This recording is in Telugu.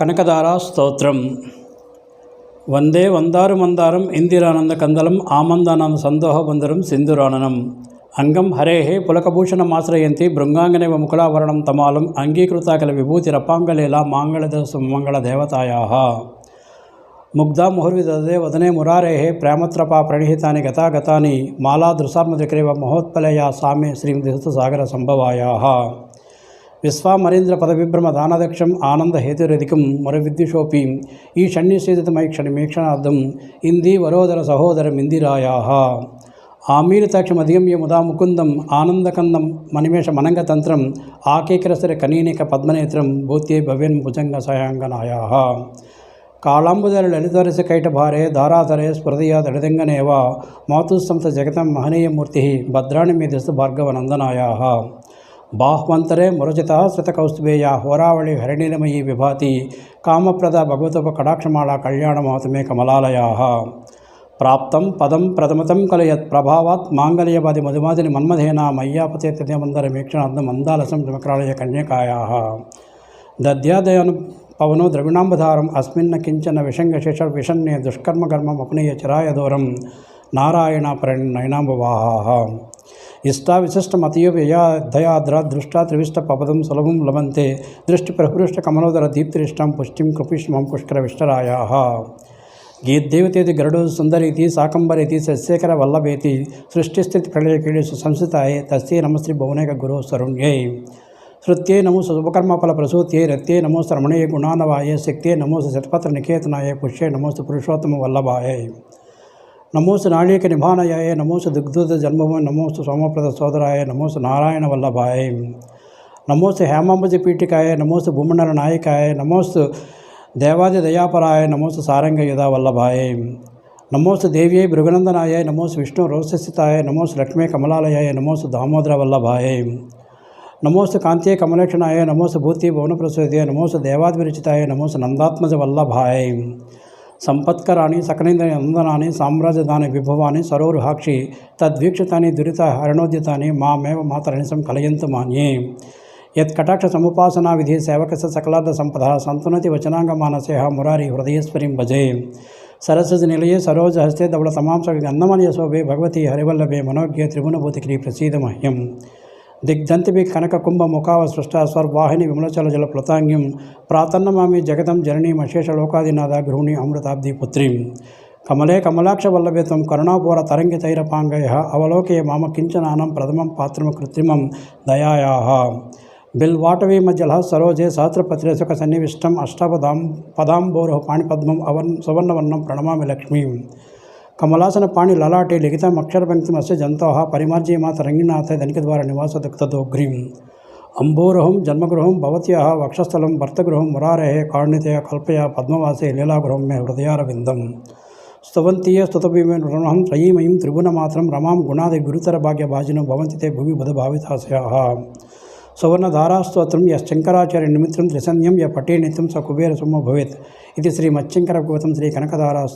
కనకదార స్తోత్రం. వందే వందారు మందారం ఇందిరానంద కందలం ఆమందానంద సందోహ బంధరం సింధురాననం. అంగం హరేహే పులకభూషణ మాశ్రయంతి భృంగాంగనేవ ముకులావరణం తమాలం అంగీకృతాకల విభూతి విభూతిరపాంగలీలా మాంగళదసు మంగళ దేవతాయా. ముగ్ధా ముహుర్విదే వదనే మురారేహే ప్రేమత్రపా ప్రణిహితాని గతాగతాని మాలా దృశాత్మదిక్రేవ మహోత్పలయా సామే శ్రీమతిస్తు సాగర సంభవాయా. విశ్వామరీంద్ర పదవిభ్రమ దానదక్షం ఆనంద హేతురధికం మరవిద్యుషోపి ఈ షణ్యసేదితమైక్షణ మీక్షణార్థం ఇంది వరోదర సహోదరం ఇందిరాయా ఆమీరితాక్షం అధిగమ్య ముదా ముకుందం ఆనందకందం మనిమేష మనంగతంత్రం ఆకేకరసర కనీనిక పద్మనేత్రం భూత్యే భవ్యన్ భుజంగ సయాంగనాయా కాళాంబుదర లలితరస కైటభారే ధారాధరే స్మృతియా దడిదంగనేవ మాతుస్సంత జగతం మహనీయమూర్తి భద్రాణి మీ దిశ భార్గవనందనాయా బాహ్వంతరే మురచిత శృతకౌస్తుభేయ హోరావళి హరిణీలమయీ విభాతి కామప్రద భగవతోప కటాక్షమాళ కళ్యాణమాతమే కమలాలయా. ప్రాప్తం పదం ప్రథమతం కలయత్ ప్రభావాత్ మాంగళ్యవాది మధుమాదిని మన్మధేనా మయ్యాపతే తదేమందర వీక్షణార్థం మందాలసం చమక్రాళయ కన్యకాయా. దద్యాదయను పవనో ద్రవిణాంబధారం అస్మిన్న కించన విషంగశేష విషన్నే దుష్కర్మకర్మం అపనీయ చిరాయ దూరం నారాయణ పరిణయనాంబవాహ. ఇష్టా విశిష్టమతీయ వ్యయా దయాద్ర దృష్టా త్రివిష్ట పపదం సులభం లభంతే దృష్టి ప్రహృష్ట కమలోదర దీప్తిరిష్టం పుష్టిం కృపిష్మం పుష్కర విష్టరాయా గీద్దేవతేతి గరుడు సుందరీతి సాకంబరీతి సస్యేకర వల్లభేతి సృష్టిస్థితి ప్రళయకీళేషు సంస్థితాయే తస్యే నమశ్రీ భువనేక గురు సరుణ్యై శృత్యే నమో శుభకర్మఫల ప్రసూత్యే రత్యే నమో శ్రమణే గుణానవాయ శక్తే నమో శతపత్ర నికేతనాయ పుష్యే నమోసు పురుషోత్తమ వల్లభాయ. नमोस नाणिक निभानयाय नमोस दिग्धुत जन्म नमोस सोमप्रद सोदराय नमोस नारायण वल्लभाय। नमोस हेमांबज पीठिकाय नमोस भूमंडल नायिकाय नमोस देवादि दयापराय नमोस सारंग युधा वल्लभाय। नमोस देव्यै भृगनंदनाय नमोस विष्णु रोषस्थिताय नमोस लक्ष्मी कमलालयाय नमोस दामोदर वल्लभाय। नमोस कांत्ये कमलक्षणाय नमोस भूति भुवन प्रसोदय नमोस देवादिचिताय नमोस नंदात्मज वल्लभाय। సంపత్కరాణి సకనేంద్ర నందనాని సామ్రాజ్యదాని విభవాని సరోరుహాక్షి తద్వీక్షితాని దురిత హరణోద్యతాని మామేవ మాతరణిసం కలయంతు మాన్యే యత్కటాక్ష సముపాసనా విధి సేవకస సకలార్థ సంపద సంతునతి వచనాంగ మానసేహ మురారి హృదయేశ్వరిం భజే సరస్వతి నిలయే సరోజ హస్తే ధవళ తమాంస అన్నమనీయ శోభే భగవతి హరివల్లభే మనోజ్ఞ త్రిభువనభూతికి ప్రసీద మహ్యం దిగ్ధంతిభి కనక కుంభ ముఖావ సృష్ట స్వర్వాహిని విమలచల జల ప్లతాంగ్యం ప్రాతన్నమామి జగతం జననీం మశేష లోకాదినాథ గృహిణి అమృతాబ్ది పుత్రీం కమలే కమలాక్ష వల్లభేతం కరుణాపూర తరంగి తైరపాంగయ అవలోకే మామ కించనానం ప్రథమం పాత్రం కృత్రిమం దయాయా. బిల్వాటవీ మధ్యల సరోజే సహస్రపత్రేసుక సన్నివిష్టం అష్టాపదాం పదాంబోరు పాణిపద్మం అవన్ సువర్ణవర్ణం ప్రణమామి లక్ష్మీ. कमलासन पाणी ललाटे लिखित अक्षर पंक्तिम से जनता परीमर्जय मत रंगीनाथ धनिक द्वारा निवास दुख दोग्री अंबोरह जन्मगृह भवत्या वक्षस्थल भर्तगृह मुरारहे कारणितया कल्पया पद्मवासे लीलागृह मे हृदयारविंदम स्तवंतीय स्तुतभी नृणम रयीमयी त्रिभुनमात्र रमा गुणादि गुरुतर भाग्य भाजिन भवंति ते भूमि बध भावित सुवर्णधारास्त्र यंकराचार्य निमित्त त्रिसन्यम य पटे नित्यम स कुबेर सुम भवित श्रीमच्चंकर श्री कनकधारा